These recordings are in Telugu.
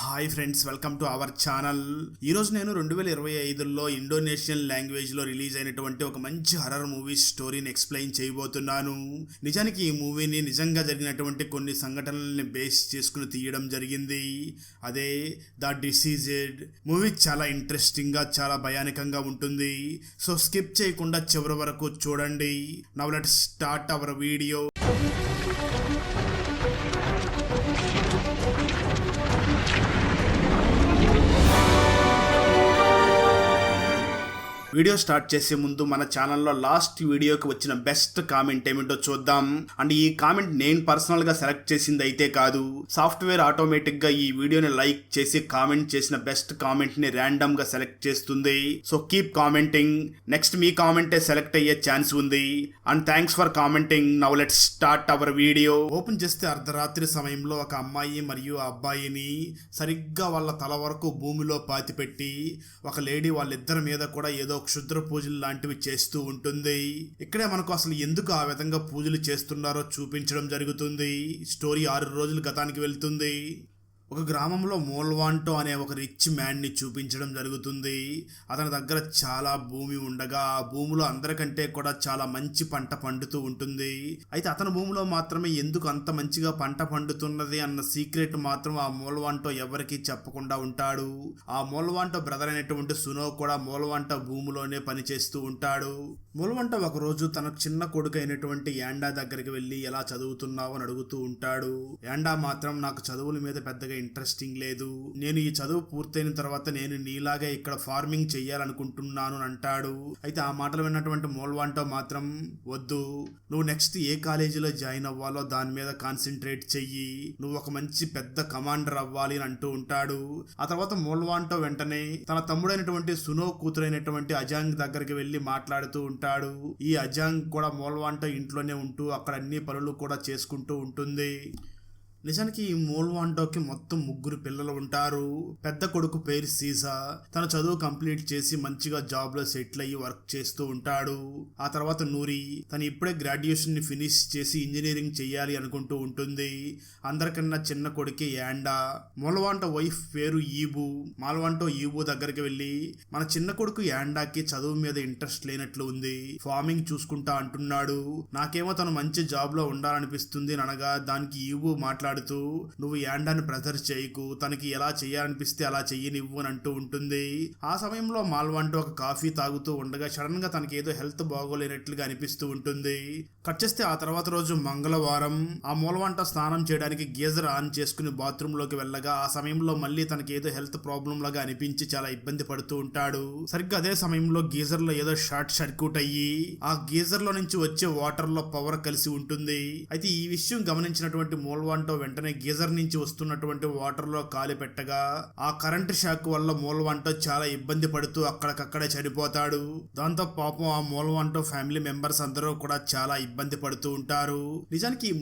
Hi friends welcome to our channel ఈరోజు నేను రెండు వేల ఇరవై ఐదులో ఇండోనేషియన్ లాంగ్వేజ్లో రిలీజ్ అయినటువంటి ఒక మంచి హర్రర్ మూవీ స్టోరీని ఎక్స్ప్లెయిన్ చేయబోతున్నాను. నిజానికి ఈ మూవీని నిజంగా జరిగినటువంటి కొన్ని సంఘటనల్ని బేస్ చేసుకుని తీయడం జరిగింది. అదే ద డిసీజెడ్ మూవీ చాలా ఇంట్రెస్టింగ్గా చాలా భయానకంగా ఉంటుంది. సో స్కిప్ చేయకుండా చివరి వరకు చూడండి. Now let start our video video start చేసే ముందు మన ఛానల్లో లాస్ట్ వీడియోకి వచ్చిన బెస్ట్ కామెంట్ ఏమిటో చూద్దాం. అండ్ ఈ కామెంట్ నేను పర్సనల్గా సెలెక్ట్ చేసింది అయితే కాదు. సాఫ్ట్వేర్ ఆటోమేటిక్గా ఈ వీడియోని లైక్ చేసి కామెంట్ చేసిన బెస్ట్ కామెంట్ని ర్యాండమ్గా సెలెక్ట్ చేస్తుంది. సో కీప్ కామెంటింగ్ నెక్స్ట్ మీ కామెంటే సెలెక్ట్ అయ్యే ఛాన్స్ ఉంది. And thanks for commenting now let start our video open చేస్తే అర్ధరాత్రి సమయంలో ఒక అమ్మాయి మరియు ఆ అబ్బాయిని సరిగ్గా వాళ్ళ తల వరకు భూమిలో పాతిపెట్టి ఒక లేడీ వాళ్ళిద్దరి మీద కూడా ఏదో క్షుద్ర పూజలు లాంటివి చేస్తూ ఉంటుంది. ఇక్కడే మనకు అసలు ఎందుకు ఆ విధంగా పూజలు చేస్తున్నారో చూపించడం జరుగుతుంది. స్టోరీ ఆరు రోజులు గతానికి వెళ్తుంది. ఒక గ్రామంలో మోల్వాంటో అనే ఒక రిచ్ మ్యాన్ని చూపించడం జరుగుతుంది. అతని దగ్గర చాలా భూమి ఉండగా ఆ భూమిలో అందరికంటే కూడా చాలా మంచి పంట పండుతూ ఉంటుంది. అయితే అతని భూమిలో మాత్రమే ఎందుకు అంత మంచిగా పంట పండుతున్నది అన్న సీక్రెట్ మాత్రం ఆ మోల్వాంటో ఎవరికీ చెప్పకుండా ఉంటాడు. ఆ మూలవాంటో బ్రదర్ అయినటువంటి సునో కూడా మూలవాంట భూమిలోనే పనిచేస్తూ ఉంటాడు. మూలవంట ఒకరోజు తన చిన్న కొడుకు అయినటువంటి యాండా దగ్గరికి వెళ్ళి ఎలా చదువుతున్నావు? అని అడుగుతూ ఉంటాడు. యాండా మాత్రం నాకు చదువుల మీద పెద్దగా ఇంట్రెస్టింగ్ లేదు. నేను ఈ చదువు పూర్తయిన తర్వాత నేను నీలాగే ఇక్కడ ఫార్మింగ్ చెయ్యాలనుకుంటున్నాను అని అంటాడు. అయితే ఆ మాటలు విన్నటువంటి మోల్వాంటో మాత్రం వద్దు. నువ్వు నెక్స్ట్ ఏ కాలేజీలో జాయిన్ అవ్వాలో దాని మీద కాన్సన్ట్రేట్ చెయ్యి. నువ్వు ఒక మంచి పెద్ద కమాండర్ అవ్వాలి అని అంటూ ఉంటాడు. ఆ తర్వాత మోల్వాంటో వెంటనే తన తమ్ముడైనటువంటి సునో కూతురైనటువంటి అజాంగ్ దగ్గరికి వెళ్ళి మాట్లాడుతూ ఉంటాడు. ఈ అజాంగ్ కూడా మోల్వాంటో ఇంట్లోనే ఉంటూ అక్కడ అన్ని పనులు కూడా చేసుకుంటూ ఉంటుంది. నిజానికి ఈ మోల్వాంటోకి మొత్తం ముగ్గురు పిల్లలు ఉంటారు. పెద్ద కొడుకు పేరు సీసా. తన చదువు కంప్లీట్ చేసి మంచిగా జాబ్లో సెటిల్ అయ్యి వర్క్ చేస్తూ ఉంటాడు. ఆ తర్వాత నూరి తను ఇప్పుడే గ్రాడ్యుయేషన్ని ఫినిష్ చేసి ఇంజనీరింగ్ చేయాలి అనుకుంటూ ఉంటుంది. అందరికన్నా చిన్న కొడుకే యాండా. మోల్వాంట వైఫ్ పేరు ఈబు. మాల్వాంటో ఈబు దగ్గరికి వెళ్ళి మన చిన్న కొడుకు యాండాకి చదువు మీద ఇంట్రెస్ట్ లేనట్లు ఉంది. ఫార్మింగ్ చూసుకుంటా అంటున్నాడు. నాకేమో తను మంచి జాబ్లో ఉండాలనిపిస్తుంది అనగా దానికి ఈబు మాట్లాడుతూ నువ్వు యాండాను ప్రెజర్ చేయకు తనకి ఎలా చేయాలనిపిస్తే అలా చెయ్యనివ్వు అని అంటూ ఉంటుంది. ఆ సమయంలో మాల్వాంటో ఒక కాఫీ తాగుతూ ఉండగా సడన్గా తనకి ఏదో హెల్త్ బాగోలేనట్లుగా అనిపిస్తూ ఉంటుంది. కట్ చేస్తే ఆ తర్వాత రోజు మంగళవారం ఆ మూలవంట స్నానం చేయడానికి గీజర్ ఆన్ చేసుకుని బాత్రూమ్లోకి వెళ్ళగా ఆ సమయంలో మళ్ళీ తనకి ఏదో హెల్త్ ప్రాబ్లం లాగా అనిపించి చాలా ఇబ్బంది పడుతూ ఉంటాడు. సరిగ్గా అదే సమయంలో గీజర్లో ఏదో షార్ట్ సర్క్యూట్ అయ్యి ఆ గీజర్లో నుంచి వచ్చే వాటర్లో పవర్ కలిసి ఉంటుంది. అయితే ఈ విషయం గమనించినటువంటి మూలవంట వెంటనే గీజర్ నుంచి వస్తున్నటువంటి వాటర్లో కాలి పెట్టగా ఆ కరెంట్ షాక్ వల్ల మూలవంట చాలా ఇబ్బంది పడుతూ అక్కడికక్కడే చనిపోతాడు. దాంతో పాపం ఆ మూలవంట ఫ్యామిలీ మెంబర్స్ అందరూ కూడా చాలా ఇబ్బంది ఇబ్బంది పడుతూ ఉంటారు. నిజానికి ఈ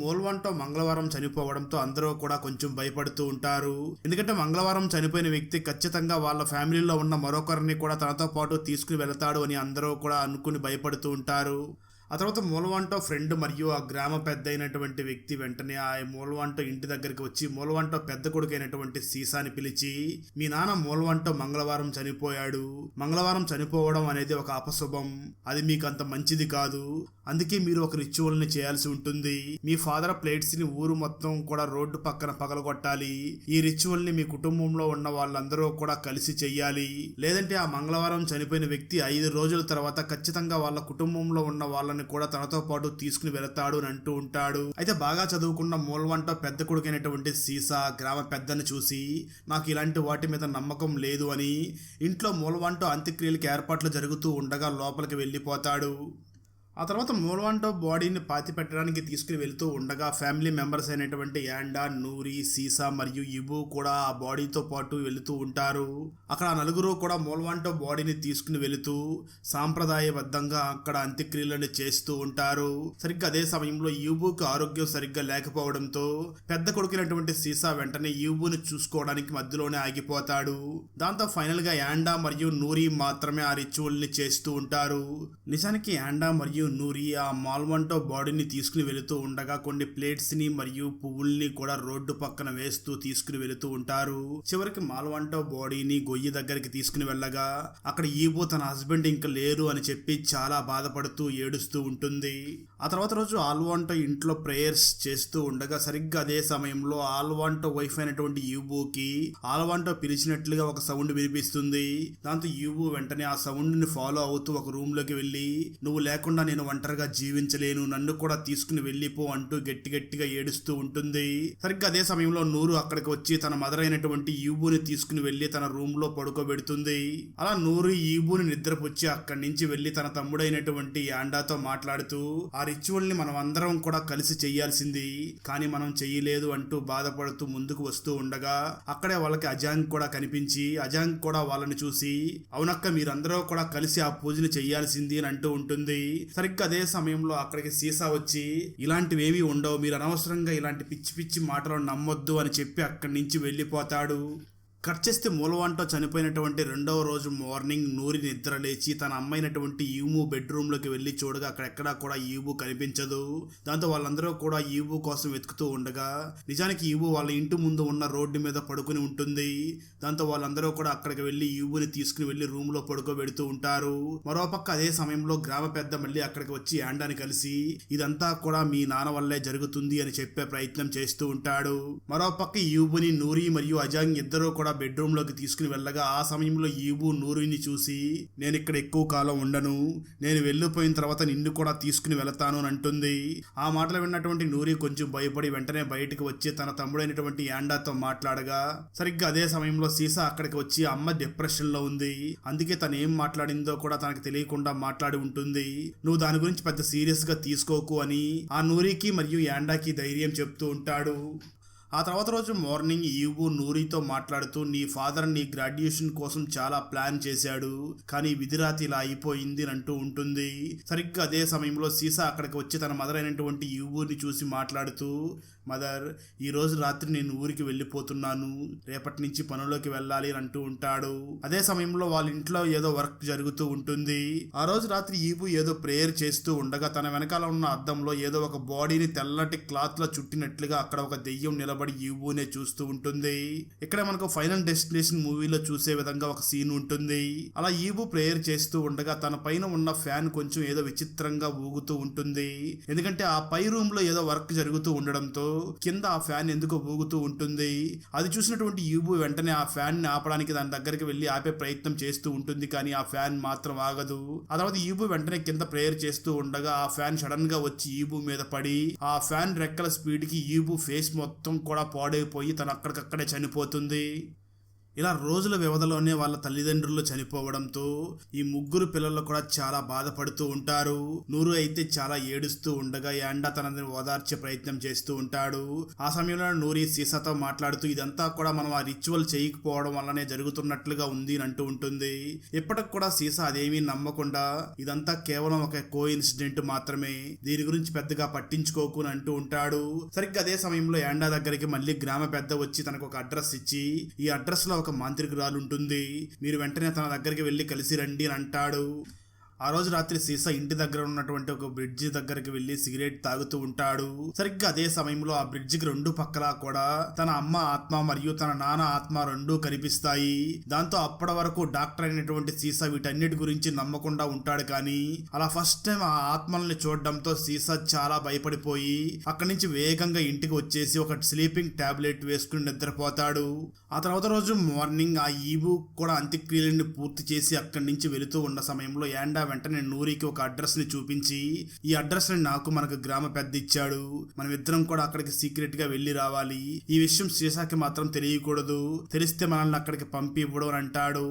మంగళవారం చనిపోవడంతో అందరూ కూడా కొంచెం భయపడుతూ ఉంటారు. ఎందుకంటే మంగళవారం చనిపోయిన వ్యక్తి ఖచ్చితంగా వాళ్ళ ఫ్యామిలీలో ఉన్న మరొకరిని కూడా తనతో పాటు తీసుకుని వెళతాడు అని అందరూ కూడా అనుకుని భయపడుతూ ఉంటారు. ఆ తర్వాత మూలవంటో ఫ్రెండ్ మరియు ఆ గ్రామ పెద్ద అయినటువంటి వ్యక్తి వెంటనే ఆ మూలవంటో ఇంటి దగ్గరికి వచ్చి మూలవంటో పెద్ద కొడుకు అయినటువంటి సీసాని పిలిచి మీ నాన్న మూలవంటో మంగళవారం చనిపోయాడు. మంగళవారం చనిపోవడం అనేది ఒక అపశుభం. అది మీకు అంత మంచిది కాదు. అందుకే మీరు ఒక రిచువల్ని చేయాల్సి ఉంటుంది. మీ ఫాదర్ ప్లేట్స్ని ఊరు మొత్తం కూడా రోడ్డు పక్కన పగలగొట్టాలి. ఈ రిచువల్ని మీ కుటుంబంలో ఉన్న వాళ్ళందరూ కూడా కలిసి చెయ్యాలి. లేదంటే ఆ మంగళవారం చనిపోయిన వ్యక్తి ఐదు రోజుల తర్వాత ఖచ్చితంగా వాళ్ళ కుటుంబంలో ఉన్న వాళ్ళని కూడా తనతో పాటు తీసుకుని వెళతాడు అని అంటూ ఉంటాడు. అయితే బాగా చదువుకున్న మూలవంట పెద్ద కొడుకైనటువంటి సీసా గ్రామ పెద్దని చూసి నాకు ఇలాంటి వాటి మీద నమ్మకం లేదు అని ఇంట్లో మూలవంట అంత్యక్రియలకు ఏర్పాట్లు జరుగుతూ ఉండగా లోపలికి వెళ్ళిపోతాడు. ఆ తర్వాత మూలవాంటో బాడీని పాతి పెట్టడానికి తీసుకుని వెళ్తూ ఉండగా ఫ్యామిలీ మెంబర్స్ అయినటువంటి యాండా నూరి సీసా మరియు ఇబు కూడా ఆ బాడీతో పాటు వెళుతూ ఉంటారు. అక్కడ ఆ నలుగురు కూడా మూలవాంటో బాడీని తీసుకుని వెళుతూ సాంప్రదాయబద్ధంగా అక్కడ అంత్యక్రియలను చేస్తూ ఉంటారు. సరిగ్గా అదే సమయంలో యూబుకు ఆరోగ్యం సరిగ్గా లేకపోవడంతో పెద్ద కొడుకునటువంటి సీసా వెంటనే యూబుని చూసుకోవడానికి మధ్యలోనే ఆగిపోతాడు. దాంతో ఫైనల్గా యాండా మరియు నూరి మాత్రమే ఆ రిచువల్ని చేస్తూ ఉంటారు. నిజానికి యాండా మరియు మరియు నూరి ఆ మాల్వంటో బాడీని తీసుకుని వెళుతూ ఉండగా కొన్ని ప్లేట్స్ని మరియు పువ్వుల్ని కూడా రోడ్డు పక్కన వేస్తూ తీసుకుని వెళుతూ ఉంటారు. చివరికి మాల్వంటో బాడీని గొయ్యి దగ్గరికి తీసుకుని వెళ్ళగా అక్కడ ఈబో తన హస్బెండ్ ఇంకా లేరు అని చెప్పి చాలా బాధపడుతూ ఏడుస్తూ ఉంటుంది. ఆ తర్వాత రోజు ఆల్వాంటో ఇంట్లో ప్రేయర్స్ చేస్తూ ఉండగా సరిగ్గా అదే సమయంలో ఆల్వాంటో వైఫ్ అయినటువంటి యూబోకి ఆల్వాంటో పిలిచినట్లుగా ఒక సౌండ్ వినిపిస్తుంది. దాంతో యూబో వెంటనే ఆ సౌండ్ని ఫాలో అవుతూ ఒక రూమ్లోకి వెళ్ళి నువ్వు లేకుండా నేను నేను ఒంటరిగా జీవించలేను నన్ను కూడా తీసుకుని వెళ్ళిపో అంటూ గట్టి గట్టిగా ఏడుస్తూ ఉంటుంది. సరిగ్గా అదే సమయంలో నూరు అక్కడికి వచ్చి తన మదర్ అయినటువంటి ఈబుని తీసుకుని వెళ్ళి తన రూమ్లో పడుకోబెడుతుంది. అలా నూరు ఈబుని నిద్రపుచ్చి అక్కడి నుంచి వెళ్ళి తన తమ్ముడైనటువంటి యాండాతో మాట్లాడుతూ ఆ రిచువల్ని మనం అందరం కూడా కలిసి చేయాల్సింది కానీ మనం చెయ్యలేదు అంటూ బాధపడుతూ ముందుకు వస్తూ ఉండగా అక్కడే వాళ్ళకి అజాంగ్ కూడా కనిపించి అజాంగ్ కూడా వాళ్ళని చూసి అవునక్క మీరందరూ కూడా కలిసి ఆ పూజను చెయ్యాల్సింది అని అంటూ ఉంటుంది. సరే సరిగ్గా అదే సమయంలో అక్కడికి సీసా వచ్చి ఇలాంటివేమీ ఉండవు. మీరు అనవసరంగా ఇలాంటి పిచ్చి పిచ్చి మాటలు నమ్మొద్దు అని చెప్పి అక్కడి నుంచి వెళ్ళిపోతాడు. కట్ చేస్తే మూలవంట చనిపోయినటువంటి రెండవ రోజు మార్నింగ్ నూరి నిద్ర లేచి తన అమ్మైనటువంటి ఈము బెడ్రూమ్లోకి వెళ్ళి చూడగా అక్కడెక్కడా కూడా ఈబు కనిపించదు. దాంతో వాళ్ళందరూ కూడా ఈబు కోసం వెతుకుతూ ఉండగా నిజానికి ఈబు వాళ్ళ ఇంటి ముందు ఉన్న రోడ్డు మీద పడుకుని ఉంటుంది. దాంతో వాళ్ళందరూ కూడా అక్కడికి వెళ్ళి ఈబుని తీసుకుని వెళ్ళి రూమ్లో పడుకోబెడుతూ ఉంటారు. మరోపక్క అదే సమయంలో గ్రామ పెద్ద మళ్ళీ అక్కడికి వచ్చి యాండాని కలిసి ఇదంతా కూడా మీ నాన్న వల్లే జరుగుతుంది అని చెప్పే ప్రయత్నం చేస్తూ ఉంటాడు. మరోపక్క ఈబుని నూరి మరియు అజాంగ్ ఇద్దరూ కూడా బెడ్రూమ్లోకి తీసుకుని వెళ్ళగా ఆ సమయంలో ఈబు నూరిని చూసి నేను ఇక్కడ ఎక్కువ కాలం ఉండను. నేను వెళ్ళిపోయిన తర్వాత నిన్ను కూడా తీసుకుని వెళతాను అని అంటుంది. ఆ మాటలు విన్నటువంటి నూరి కొంచెం భయపడి వెంటనే బయటకు వచ్చి తన తమ్ముడైనటువంటి యాండాతో మాట్లాడగా సరిగ్గా అదే సమయంలో సీసా అక్కడికి వచ్చి అమ్మ డిప్రెషన్లో ఉంది. అందుకే తను ఏం మాట్లాడిందో కూడా తనకు తెలియకుండా మాట్లాడి ఉంటుంది. నువ్వు దాని గురించి పెద్ద సీరియస్గా తీసుకోకు అని ఆ నూరికి మరియు యాండాకి ధైర్యం చెప్తూ ఉంటాడు. ఆ తర్వాత రోజు మార్నింగ్ ఈవు నూరితో మాట్లాడుతూ నీ ఫాదర్ నీ గ్రాడ్యుయేషన్ కోసం చాలా ప్లాన్ చేశాడు కానీ విధిరాతి ఇలా అయిపోయింది అని అంటూ ఉంటుంది. సరిగ్గా అదే సమయంలో సీసా అక్కడికి వచ్చి తన మదర్ అయినటువంటి ఈవుని చూసి మాట్లాడుతూ మదర్ ఈ రోజు రాత్రి నేను ఊరికి వెళ్ళిపోతున్నాను రేపటి నుంచి పనులోకి వెళ్ళాలి అని అంటూ ఉంటాడు. అదే సమయంలో వాళ్ళ ఇంట్లో ఏదో వర్క్ జరుగుతూ ఉంటుంది. ఆ రోజు రాత్రి ఈబు ఏదో ప్రేయర్ చేస్తూ ఉండగా తన వెనకాల ఉన్న అద్దంలో ఏదో ఒక బాడీని తెల్లటి క్లాత్లో చుట్టినట్లుగా అక్కడ ఒక దెయ్యం నిలబడి ఈవునే చూస్తూ ఉంటుంది. ఇక్కడ మనకు ఫైనల్ డెస్టినేషన్ మూవీలో చూసే విధంగా ఒక సీన్ ఉంటుంది. అలా ఈవు ప్రేయర్ చేస్తూ ఉండగా తన పైన ఉన్న ఫ్యాన్ కొంచెం ఏదో విచిత్రంగా ఊగుతూ ఉంటుంది. ఎందుకంటే ఆ పై రూమ్లో ఏదో వర్క్ జరుగుతూ ఉండడంతో కింద ఆ ఫ్యాన్ ఎందుకు ఊగుతూ ఉంటుంది. అది చూసినటువంటి యూబు వెంటనే ఆ ఫ్యాన్ని ఆపడానికి దాని దగ్గరికి వెళ్ళి ఆపే ప్రయత్నం చేస్తూ ఉంటుంది. కానీ ఆ ఫ్యాన్ మాత్రం ఆగదు. ఆ తర్వాత ఈబు వెంటనే కింద ప్రేయర్ చేస్తూ ఉండగా ఆ ఫ్యాన్ సడన్గా వచ్చి ఈబు మీద పడి ఆ ఫ్యాన్ రెక్కల స్పీడ్కి ఈబు ఫేస్ మొత్తం కూడా పాడైపోయి తను అక్కడికక్కడే చనిపోతుంది. ఇలా రోజుల వ్యవధిలోనే వాళ్ళ తల్లిదండ్రులు చనిపోవడంతో ఈ ముగ్గురు పిల్లలు కూడా చాలా బాధపడుతూ ఉంటారు. నూరు అయితే చాలా ఏడుస్తూ ఉండగా యాండా తనని ఓదార్చే ప్రయత్నం చేస్తూ ఉంటాడు. ఆ సమయంలో నూరి సీసాతో మాట్లాడుతూ ఇదంతా కూడా మనం ఆ రిచువల్ చేయకపోవడం వల్లనే జరుగుతున్నట్లుగా ఉంది అని అంటూ ఉంటుంది. ఇప్పటికి కూడా సీసా అదేమీ నమ్మకుండా ఇదంతా కేవలం ఒక కో ఇన్సిడెంట్ మాత్రమే. దీని గురించి పెద్దగా పట్టించుకోకు అని అంటూ ఉంటాడు. సరిగ్గా అదే సమయంలో యాండా దగ్గరికి మళ్ళీ గ్రామ పెద్ద వచ్చి తనకు ఒక అడ్రస్ ఇచ్చి ఈ అడ్రస్లో ఒక మాంత్రికురాలు ఉంటుంది మీరు వెంటనే తన దగ్గరికి వెళ్ళి కలిసి రండి అని అంటాడు. ఆ రోజు రాత్రి సీసా ఇంటి దగ్గర ఉన్నటువంటి ఒక బ్రిడ్జి దగ్గరికి వెళ్ళి సిగరెట్ తాగుతూ ఉంటాడు. సరిగ్గా అదే సమయంలో ఆ బ్రిడ్జికి రెండు పక్కలా కూడా తన అమ్మ ఆత్మ మరియు తన నాన్న ఆత్మ రెండూ కనిపిస్తాయి. దాంతో అప్పటి వరకు డాక్టర్ అయినటువంటి సీసా వీటన్నిటి గురించి నమ్మకుండా ఉంటాడు కానీ అలా ఫస్ట్ టైం ఆ ఆత్మల్ని చూడడంతో సీసా చాలా భయపడిపోయి అక్కడి నుంచి వేగంగా ఇంటికి వచ్చేసి ఒక స్లీపింగ్ టాబ్లెట్ వేసుకుని నిద్రపోతాడు. ఆ తర్వాత రోజు మార్నింగ్ ఆ ఈబు కూడా అంత్యక్రియలను పూర్తి చేసి అక్కడి నుంచి వెళుతూ ఉన్న సమయంలో యాండా వెంటనే నూరికి ఒక అడ్రస్ని చూపించి ఈ అడ్రస్ని నాకు మనకు గ్రామ పెద్ద ఇచ్చాడు మనం ఇద్దరం కూడా అక్కడికి సీక్రెట్గా వెళ్ళి రావాలి. ఈ విషయం సీసాకి మాత్రం తెలియకూడదు. తెలిస్తే మనల్ని అక్కడికి పంపి ఇవ్వడం అని అంటాడు.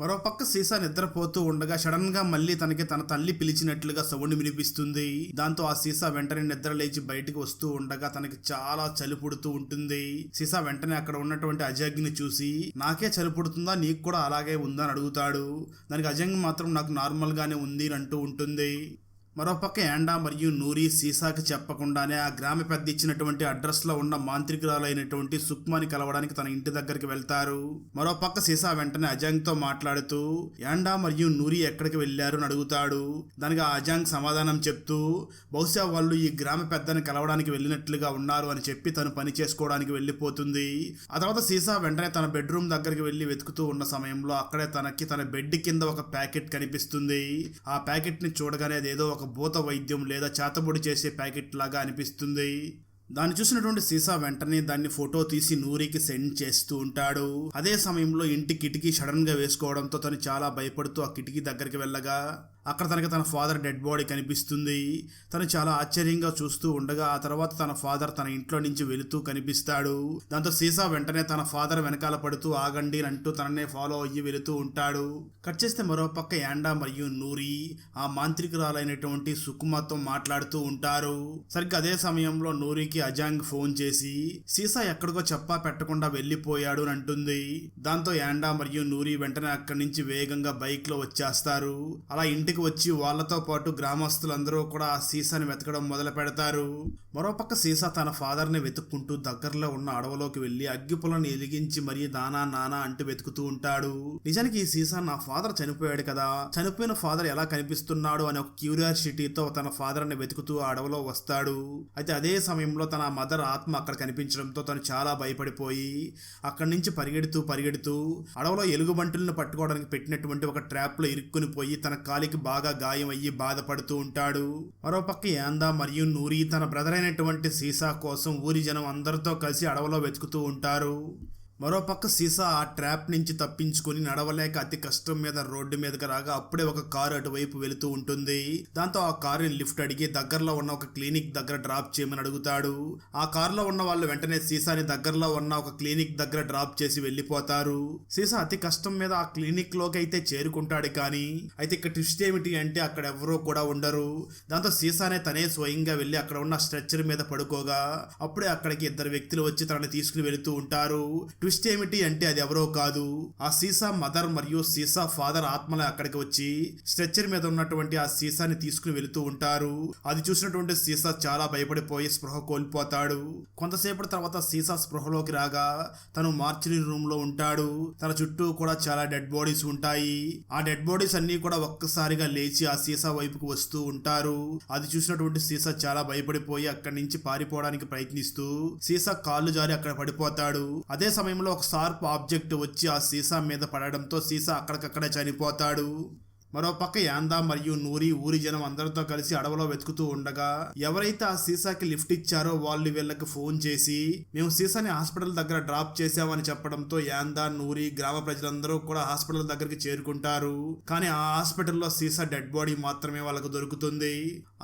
మరోపక్క సీసా నిద్రపోతూ ఉండగా సడన్గా మళ్ళీ తనకి తన తల్లి పిలిచినట్లుగా సౌండ్ వినిపిస్తుంది. దాంతో ఆ సీసా వెంటనే నిద్ర లేచి బయటకు వస్తూ ఉండగా తనకి చాలా చలి పుడుతూ ఉంటుంది. సీసా వెంటనే అక్కడ ఉన్నటువంటి అజాగ్ని చూసి నాకే చలి పుడుతుందా? నీకు కూడా అలాగే ఉందా? అని అడుగుతాడు. దానికి అజంగ్ మాత్రం నాకు నార్మల్ గానే ఉంది అని అంటూ ఉంటుంది. మరోపక్క యాండా మరియు నూరి సీసాకి చెప్పకుండానే ఆ గ్రామ పెద్ద ఇచ్చినటువంటి అడ్రస్లో ఉన్న మాంత్రికురాలైనటువంటి సుక్మాని కలవడానికి తన ఇంటి దగ్గరికి వెళ్తారు. మరోపక్క సీసా వెంటనే అజాంగ్తో మాట్లాడుతూ యాండా మరియు నూరి ఎక్కడికి వెళ్ళారు? అని అడుగుతాడు. దానికి ఆ అజాంగ్ సమాధానం చెప్తూ బహుశా వాళ్ళు ఈ గ్రామ పెద్దని కలవడానికి వెళ్ళినట్లుగా ఉన్నారు అని చెప్పి తను పని చేసుకోవడానికి వెళ్ళిపోతుంది. ఆ తర్వాత సీసా వెంటనే తన బెడ్రూమ్ దగ్గరికి వెళ్ళి వెతుకుతూ ఉన్న సమయంలో అక్కడే తనకి తన బెడ్ కింద ఒక ప్యాకెట్ కనిపిస్తుంది. ఆ ప్యాకెట్ని చూడగానే అదేదో ఒక భూత వైద్యం లేదా చేతబడి చేసే ప్యాకెట్ లాగా అనిపిస్తుంది. దాన్ని చూసినటువంటి సీసా వెంటనే దాన్ని ఫోటో తీసి నూరికి సెండ్ చేస్తూ ఉంటాడు. అదే సమయంలో ఇంటి కిటికీ సడన్గా వేసుకోవడంతో తను చాలా భయపడుతూ ఆ కిటికీ దగ్గరికి వెళ్ళగా అక్కడ తనకి తన ఫాదర్ డెడ్ బాడీ కనిపిస్తుంది. తను చాలా ఆశ్చర్యంగా చూస్తూ ఉండగా ఆ తర్వాత తన ఫాదర్ తన ఇంట్లో నుంచి వెళుతూ కనిపిస్తాడు. దాంతో సీసా వెంటనే తన ఫాదర్ వెనకాల పడుతూ ఆగండి అంటూ తననే ఫాలో అయ్యి వెళుతూ ఉంటాడు. కట్ చేస్తే మరో పక్క యాండా మరియు నూరి ఆ మాంత్రికురాలైనటువంటి సుకుమాతో మాట్లాడుతూ ఉంటారు. సరిగ్గా అదే సమయంలో నూరికి అజాంగ్ ఫోన్ చేసి సీసా ఎక్కడికో చెప్పా పెట్టకుండా వెళ్ళిపోయాడు అని అంటుంది. దాంతో యాండా మరియు నూరి వెంటనే అక్కడి నుంచి వేగంగా బైక్లో వచ్చేస్తారు. అలా ఇంటికి వచ్చి వాళ్ళతో పాటు గ్రామస్తులందరూ కూడా ఆ సీసాని వెతకడం మొదలు పెడతారు. మరోపక్క సీసా తన ఫాదర్ని వెతుక్కుంటూ దగ్గరలో ఉన్న అడవిలోకి వెళ్ళి అగ్గిపులను ఎలిగించి మరీ దానా నానా అంటూ వెతుకుతూ ఉంటాడు. నిజానికి ఈ సీసా నా ఫాదర్ చనిపోయాడు కదా. చనిపోయిన ఫాదర్ ఎలా కనిపిస్తున్నాడు అనే ఒక క్యూరియాసిటీతో తన ఫాదర్ని వెతుకుతూ ఆ అడవిలో వస్తాడు. అయితే అదే సమయంలో తన మదర్ ఆత్మ అక్కడ కనిపించడంతో తను చాలా భయపడిపోయి అక్కడి నుంచి పరిగెడుతూ పరిగెడుతూ అడవిలో ఎలుగుబంటులను పట్టుకోవడానికి పెట్టినటువంటి ఒక ట్రాప్లో ఇరుక్కుని పోయి తన కాలికి బాగా గాయం అయ్యి బాధపడుతూ ఉంటాడు. మరోపక్క యాందా మరియు నూరి తన బ్రదర్ అయినటువంటి సీసా కోసం ఊరి జనం అందరితో కలిసి అడవిలో వెతుకుతూ ఉంటారు. మరోపక్క సీసా ఆ ట్రాప్ నుంచి తప్పించుకుని నడవలేక అతి కష్టం మీద రోడ్డు మీదకి రాగా అప్పుడే ఒక కారు అటువైపు వెళుతూ ఉంటుంది. దాంతో ఆ కారుని లిఫ్ట్ అడిగి దగ్గరలో ఉన్న ఒక క్లినిక్ దగ్గర డ్రాప్ చేయమని అడుగుతాడు. ఆ కారులో ఉన్న వాళ్ళు వెంటనే సీసాని దగ్గరలో ఉన్న ఒక క్లినిక్ దగ్గర డ్రాప్ చేసి వెళ్ళిపోతారు. సీసా అతి కష్టం మీద ఆ క్లినిక్లోకి అయితే చేరుకుంటాడు కానీ అయితే ఇక్కడ ట్విస్ట్ ఏమిటి అంటే అక్కడ ఎవరూ కూడా ఉండరు. దాంతో సీసానే తనే స్వయంగా వెళ్ళి అక్కడ ఉన్న స్ట్రెచ్చర్ మీద పడుకోగా అప్పుడే అక్కడికి ఇద్దరు వ్యక్తులు వచ్చి తనని తీసుకుని వెళుతూ ఉంటారు. ట్విస్ట్ ఏమిటి అంటే అది ఎవరో కాదు. ఆ సీసా మదర్ మరియు సీసా ఫాదర్ ఆత్మల అక్కడికి వచ్చి స్ట్రెచ్చర్ మీద ఉన్నటువంటి ఆ సీసాని తీసుకుని వెళుతూ ఉంటారు. అది చూసినటువంటి సీసా చాలా భయపడిపోయి స్పృహ కోల్పోతాడు. కొంతసేపటి తర్వాత సీసా స్పృహలోకి రాగా తను మార్చిని రూమ్లో ఉంటాడు. తన చుట్టూ కూడా చాలా డెడ్ బాడీస్ ఉంటాయి. ఆ డెడ్ బాడీస్ అన్ని కూడా ఒక్కసారిగా లేచి ఆ సీసా వైపుకు వస్తూ ఉంటారు. అది చూసినటువంటి సీసా చాలా భయపడిపోయి అక్కడి నుంచి పారిపోవడానికి ప్రయత్నిస్తూ సీసా కాళ్ళు జారి అక్కడ పడిపోతాడు. అదే సమయం సమయంలో ఒక షార్ప్ ఆబ్జెక్ట్ వచ్చి ఆ సీసా మీద పడడంతో సీసా అక్కడికక్కడే చనిపోతాడు. మరోపక్క యాందా మరియు నూరి ఊరి జనం అందరితో కలిసి అడవిలో వెతుకుతూ ఉండగా ఎవరైతే ఆ సీసాకి లిఫ్ట్ ఇచ్చారో వాళ్ళు వీళ్ళకి ఫోన్ చేసి మేము సీసాని హాస్పిటల్ దగ్గర డ్రాప్ చేసామని చెప్పడంతో యాందా నూరి గ్రామ ప్రజలందరూ కూడా హాస్పిటల్ దగ్గరికి చేరుకుంటారు. కానీ ఆ హాస్పిటల్లో సీసా డెడ్ బాడీ మాత్రమే వాళ్ళకు దొరుకుతుంది.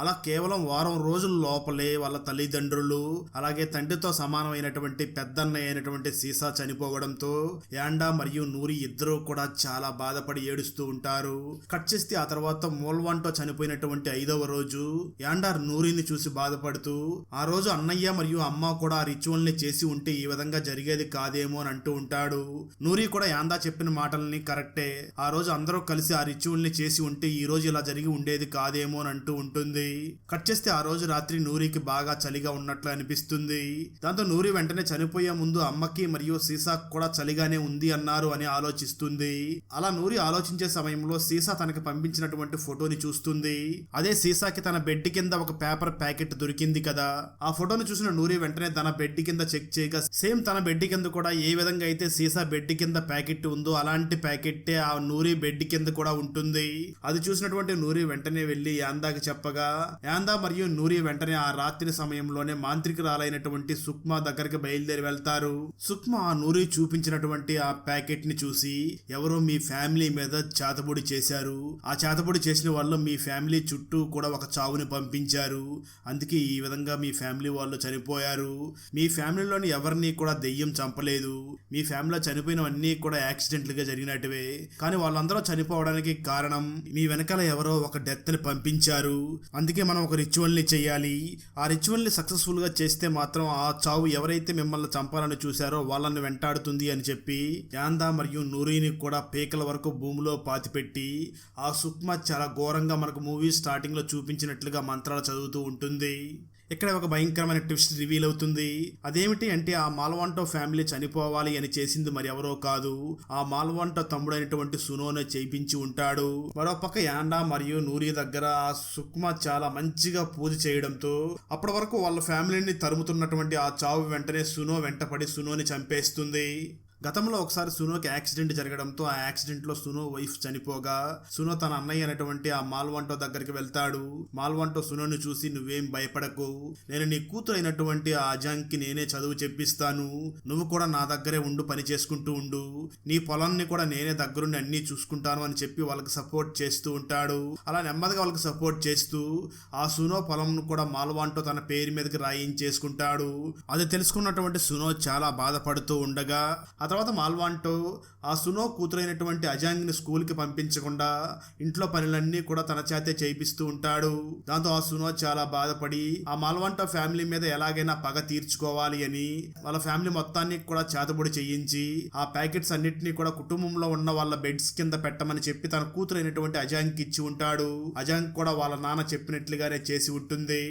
అలా కేవలం వారం రోజుల లోపలే వాళ్ళ తల్లిదండ్రులు అలాగే తండ్రితో సమానమైనటువంటి పెద్దన్నయ్య అయినటువంటి సీసా చనిపోవడంతో యాండా మరియు నూరి ఇద్దరూ కూడా చాలా బాధపడి ఏడుస్తూ ఉంటారు. కట్ చేస్తే ఆ తర్వాత మోల్వాన్తో చనిపోయినటువంటి ఐదవ రోజు యాండార్ నూరిని చూసి బాధపడుతూ ఆ రోజు అన్నయ్య మరియు అమ్మ కూడా ఆ రిచువల్ని చేసి ఉంటే ఈ విధంగా జరిగేది కాదేమో అని అంటూ ఉంటాడు. నూరి కూడా యాందా చెప్పిన మాటల్ని కరెక్టే. ఆ రోజు అందరూ కలిసి ఆ రిచువల్ని చేసి ఉంటే ఈ రోజు ఇలా జరిగి ఉండేది కాదేమో అని అంటూ ఉంటుంది. కట్ చేస్తే ఆ రోజు రాత్రి నూరికి బాగా చలిగా ఉన్నట్లు అనిపిస్తుంది. దాంతో నూరి వెంటనే చనిపోయే ముందు అమ్మకి మరియు సీసాకు కూడా చలిగానే ఉంది అన్నారు అని ఆలోచిస్తుంది. అలా నూరి ఆలోచించే సమయంలో సీసా తన తనకి పంపించినటువంటి ఫోటోని చూస్తుంది. అదే సీసాకి తన బెడ్ కింద ఒక పేపర్ ప్యాకెట్ దొరికింది కదా. ఆ ఫోటోని చూసిన నూరి వెంటనే తన బెడ్ కింద చెక్ చేయగా సేమ్ తన బెడ్ కింద కూడా ఏ విధంగా అయితే సీసా బెడ్ కింద ప్యాకెట్ ఉందో అలాంటి ప్యాకెట్టే ఆ నూరి బెడ్ కింద కూడా ఉంటుంది. అది చూసినటువంటి నూరి వెంటనే వెళ్ళి యాందాకి చెప్పగా యాందా మరియు నూరి వెంటనే ఆ రాత్రి సమయంలోనే మాంత్రికురాలైనటువంటి సుక్మా దగ్గరికి బయలుదేరి వెళ్తారు. సుక్మా ఆ నూరి చూపించినటువంటి ఆ ప్యాకెట్ని చూసి ఎవరో మీ ఫ్యామిలీ మీద చాతబుడి చేశారు. ఆ చేతబొడి చేసిన వాళ్ళు మీ ఫ్యామిలీ చుట్టూ కూడా ఒక చావుని పంపించారు. అందుకే ఈ విధంగా మీ ఫ్యామిలీ వాళ్ళు చనిపోయారు. మీ ఫ్యామిలీలోని ఎవరిని కూడా దెయ్యం చంపలేదు. మీ ఫ్యామిలీలో చనిపోయినవన్నీ కూడా యాక్సిడెంట్లుగా జరిగినట్టువే. కానీ వాళ్ళందరూ చనిపోవడానికి కారణం మీ వెనకాల ఎవరో ఒక డెత్ని పంపించారు. అందుకే మనం ఒక రిచువల్ని చేయాలి. ఆ రిచువల్ని సక్సెస్ఫుల్గా చేస్తే మాత్రం ఆ చావు ఎవరైతే మిమ్మల్ని చంపాలని చూశారో వాళ్ళని వెంటాడుతుంది అని చెప్పి యాందా మరియు నూరిని కూడా పీకల వరకు భూమిలో పాతిపెట్టి ఆ సుక్మ చాలా ఘోరంగా మనకు మూవీ స్టార్టింగ్లో చూపించినట్లుగా మంత్రాలు చదువుతూ ఉంటుంది. ఇక్కడ ఒక భయంకరమైన ట్విస్ట్ రివీల్ అవుతుంది. అదేమిటి అంటే ఆ మాల్వాంటో ఫ్యామిలీ చనిపోవాలి అని చేసింది మరి ఎవరో కాదు. ఆ మాల్వాంటో తమ్ముడైనటువంటి సునోనే చేయించి ఉంటాడు. మరోపక్క యాండా మరియు నూరి దగ్గర ఆ సుక్మా చాలా మంచిగా పూజ చేయడంతో అప్పటి వరకు వాళ్ళ ఫ్యామిలీని తరుముతున్నటువంటి ఆ చావు వెంటనే సునో వెంటపడి సునోని చంపేస్తుంది. గతంలో ఒకసారి సునోకి యాక్సిడెంట్ జరగడంతో ఆ యాక్సిడెంట్లో సునో వైఫ్ చనిపోగా సునో తన అన్నయ్య అయినటువంటి ఆ మాల్వంటో దగ్గరికి వెళ్తాడు. మాల్వంటో సునోని చూసి నువ్వేం భయపడకు. నేను నీ కూతురు అయినటువంటి ఆ అజాంకి నేనే చదువు చెప్పిస్తాను. నువ్వు కూడా నా దగ్గరే ఉండు పని చేసుకుంటూ ఉండు. నీ పొలాన్ని కూడా నేనే దగ్గరుండి అన్ని చూసుకుంటాను అని చెప్పి వాళ్ళకి సపోర్ట్ చేస్తూ ఉంటాడు. అలా నెమ్మదిగా వాళ్ళకి సపోర్ట్ చేస్తూ ఆ సునో పొలంను కూడా మాల్వాంటో తన పేరు మీదకి రాయించేసుకుంటాడు. అది తెలుసుకున్నటువంటి సునో చాలా బాధపడుతూ ఉండగా అతను తర్వాత మాల్వాంటో ఆ సునో కూతురైనటువంటి అజాంగ్ని స్కూల్కి పంపించకుండా ఇంట్లో పనులన్నీ కూడా తన చేతే చేయిస్తూ ఉంటాడు. దాంతో ఆ సునో చాలా బాధపడి ఆ మాల్వాంటో ఫ్యామిలీ మీద ఎలాగైనా పగ తీర్చుకోవాలి అని వాళ్ళ ఫ్యామిలీ మొత్తాన్ని కూడా చేతబడి చేయించి ఆ ప్యాకెట్స్ అన్నిటినీ కూడా కుటుంబంలో ఉన్న వాళ్ళ బెడ్స్ కింద పెట్టమని చెప్పి తన కూతురైనటువంటి అజాంగ్కి ఇచ్చి ఉంటాడు. అజాంగ్ కూడా వాళ్ళ నాన్న చెప్పినట్లుగానే చేసి ఉంటుంది.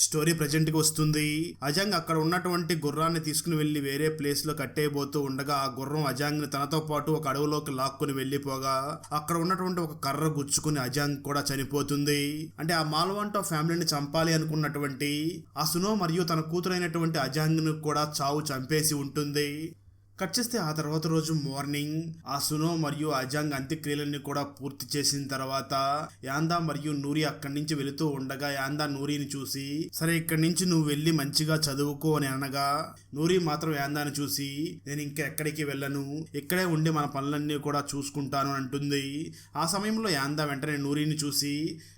స్టోరీ ప్రజెంట్కి వస్తుంది. అజంగ్ అక్కడ ఉన్నటువంటి గుర్రాన్ని తీసుకుని వెళ్ళి వేరే ప్లేస్లో కట్టేయబోతూ ఉండగా ఆ గుర్రం అజాంగ్ని తనతో పాటు ఒక అడవిలోకి లాక్కుని వెళ్ళిపోగా అక్కడ ఉన్నటువంటి ఒక కర్ర గుచ్చుకుని అజాంగ్ కూడా చనిపోతుంది. అంటే ఆ మాల్వాంటో ఫ్యామిలీని చంపాలి అనుకున్నటువంటి ఆ సునో మరియు తన కూతురైనటువంటి అజాంగ్ను కూడా చావు చంపేసి ఉంటుంది. కట్ చేస్తే ఆ తర్వాత రోజు మార్నింగ్ ఆ సునో మరియు అజాంగ్ అంత్యక్రియలన్నీ కూడా పూర్తి చేసిన తర్వాత యాందా మరియు నూరి అక్కడి నుంచి వెళుతూ ఉండగా యాందా నూరిని చూసి సరే ఇక్కడి నుంచి నువ్వు వెళ్ళి మంచిగా చదువుకో అని అనగా నూరి మాత్రం యాందాను చూసి నేను ఇంకా ఎక్కడికి వెళ్ళను ఇక్కడే ఉండి మన పనులన్నీ కూడా చూసుకుంటాను అంటుంది. ఆ సమయంలో యాందా వెంటనే నూరిని చూసి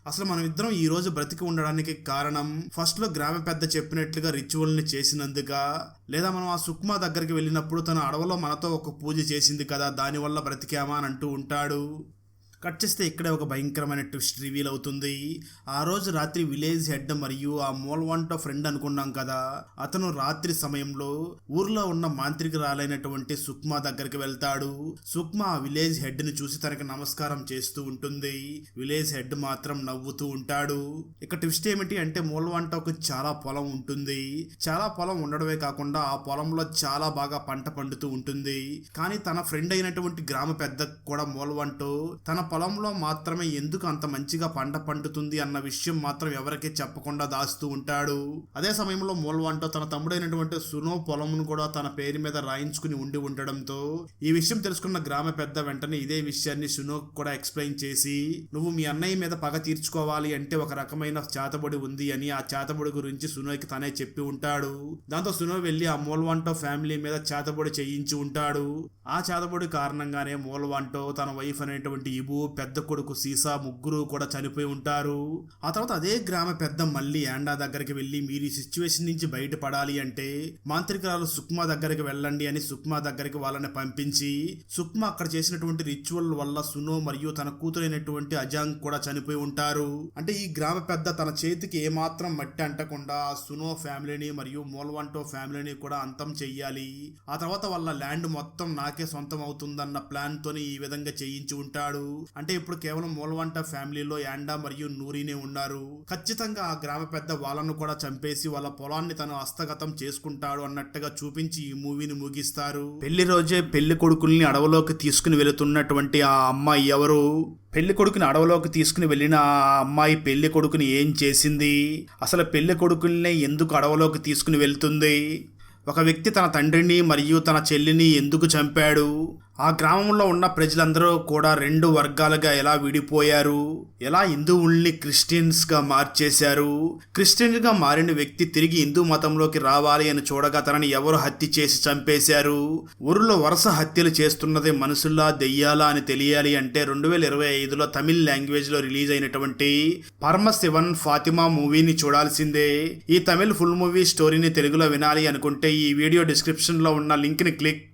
అసలు మనం ఇద్దరం ఈ రోజు బ్రతికి ఉండడానికి కారణం ఫస్ట్లో గ్రామ పెద్ద చెప్పినట్లుగా రిచువల్ని చేసినందుక లేదా మనం ఆ సుక్మా దగ్గరికి వెళ్ళినప్పుడు తన అడవిలో మనతో ఒక పూజ చేసింది కదా దానివల్ల బ్రతికామా అని అంటూ ఉంటాడు. కట్ చేస్తే ఇక్కడే ఒక భయంకరమైన ట్విస్ట్ రివీల్ అవుతుంది. ఆ రోజు రాత్రి విలేజ్ హెడ్ మరియు ఆ మూలవంట ఫ్రెండ్ అనుకున్నాం కదా. అతను రాత్రి సమయంలో ఊర్లో ఉన్న మాంత్రికురాలైనటువంటి సుక్మా దగ్గరికి వెళ్తాడు. సుక్మా ఆ విలేజ్ హెడ్ని చూసి తనకి నమస్కారం చేస్తూ ఉంటుంది. విలేజ్ హెడ్ మాత్రం నవ్వుతూ ఉంటాడు. ఇక ట్విస్ట్ ఏమిటి అంటే మూలవంటకు చాలా పొలం ఉంటుంది. చాలా పొలం ఉండడమే కాకుండా ఆ పొలంలో చాలా బాగా పంట పండుతూ ఉంటుంది. కానీ తన ఫ్రెండ్ అయినటువంటి గ్రామ పెద్ద కూడా మూలవంటో తన పొలంలో మాత్రమే ఎందుకు అంత మంచిగా పంట పండుతుంది అన్న విషయం మాత్రం ఎవరికీ చెప్పకుండా దాస్తూ ఉంటాడు. అదే సమయంలో మూల్వాంటో తన తమ్ముడైనటువంటి సునో పొలంను కూడా తన పేరు మీద రాయించుకుని ఉండి ఉండడంతో ఈ విషయం తెలుసుకున్న గ్రామ పెద్ద వెంటనే ఇదే విషయాన్ని సునో కూడా ఎక్స్ప్లెయిన్ చేసి నువ్వు మీ అన్నయ్య మీద పగ తీర్చుకోవాలి అంటే ఒక రకమైన చేతబడి ఉంది అని ఆ చేతబడి గురించి సునోకి తనే చెప్పి ఉంటాడు. దాంతో సునో వెళ్ళి ఆ మూల్వాంటో ఫ్యామిలీ మీద చేతబడి చేయించి ఉంటాడు. ఆ చేతబడి కారణంగానే మూలవంటో తన వైఫ్ అనేటువంటి ఇబు పెద్ద కొడుకు సీసా ముగ్గురు కూడా చనిపోయి ఉంటారు. ఆ తర్వాత అదే గ్రామ పెద్ద మళ్ళీ యాండా దగ్గరికి వెళ్ళి మీరు ఈ సిచ్యువేషన్ నుంచి బయటపడాలి అంటే మాంత్రికురాలు సుక్మా దగ్గరికి వెళ్ళండి అని సుక్మా దగ్గరికి వాళ్ళని పంపించి సుక్మా అక్కడ చేసినటువంటి రిచువల్ వల్ల సునో మరియు తన కూతురైనటువంటి అజాంగ్ కూడా చనిపోయి ఉంటారు. అంటే ఈ గ్రామ పెద్ద తన చేతికి ఏమాత్రం మట్టి అంటకుండా సునో ఫ్యామిలీని మరియు మూలవంటో ఫ్యామిలీని కూడా అంతం చెయ్యాలి. ఆ తర్వాత వాళ్ళ ల్యాండ్ మొత్తం నాకే సొంతం అవుతుందన్న ప్లాన్ తోని ఈ విధంగా చేయించి ఉంటాడు. అంటే ఇప్పుడు కేవలం మూలవంట ఫ్యామిలీలో యాండా మరియు నూరినే ఉన్నారు. ఖచ్చితంగా ఆ గ్రామ పెద్ద వాళ్ళను కూడా చంపేసి వాళ్ళ పొలాన్ని తను హస్తగతం చేసుకుంటాడు అన్నట్టుగా చూపించి ఈ మూవీని ముగిస్తారు. పెళ్ళి రోజే పెళ్ళి కొడుకుల్ని అడవులోకి తీసుకుని వెళుతున్నటువంటి ఆ అమ్మాయి ఎవరు? పెళ్ళి కొడుకుని అడవులోకి తీసుకుని వెళ్ళిన ఆ అమ్మాయి పెళ్ళి కొడుకుని ఏం చేసింది? అసలు పెళ్ళి కొడుకుల్ని ఎందుకు అడవులోకి తీసుకుని వెళ్తుంది? ఒక వ్యక్తి తన తండ్రిని మరియు తన చెల్లిని ఎందుకు చంపాడు? ఆ గ్రామంలో ఉన్న ప్రజలందరూ కూడా రెండు వర్గాలుగా ఎలా విడిపోయారు? ఎలా హిందువుల్ని క్రిస్టియన్స్గా మార్చేశారు? క్రిస్టియన్స్గా మారిన వ్యక్తి తిరిగి హిందూ మతంలోకి రావాలి అని చూడగా తనని ఎవరు హత్య చేసి చంపేశారు? ఊరిలో వరుస హత్యలు చేస్తున్నది మనుషుల్లా దెయ్యాలా అని తెలియాలి అంటే రెండు వేల ఇరవై ఐదులో తమిళ్ లాంగ్వేజ్లో రిలీజ్ అయినటువంటి పరమశివన్ ఫాతిమా మూవీని చూడాల్సిందే. ఈ తమిళ్ ఫుల్ మూవీ స్టోరీని తెలుగులో వినాలి అనుకుంటే ఈ వీడియో డిస్క్రిప్షన్లో ఉన్న లింక్ని క్లిక్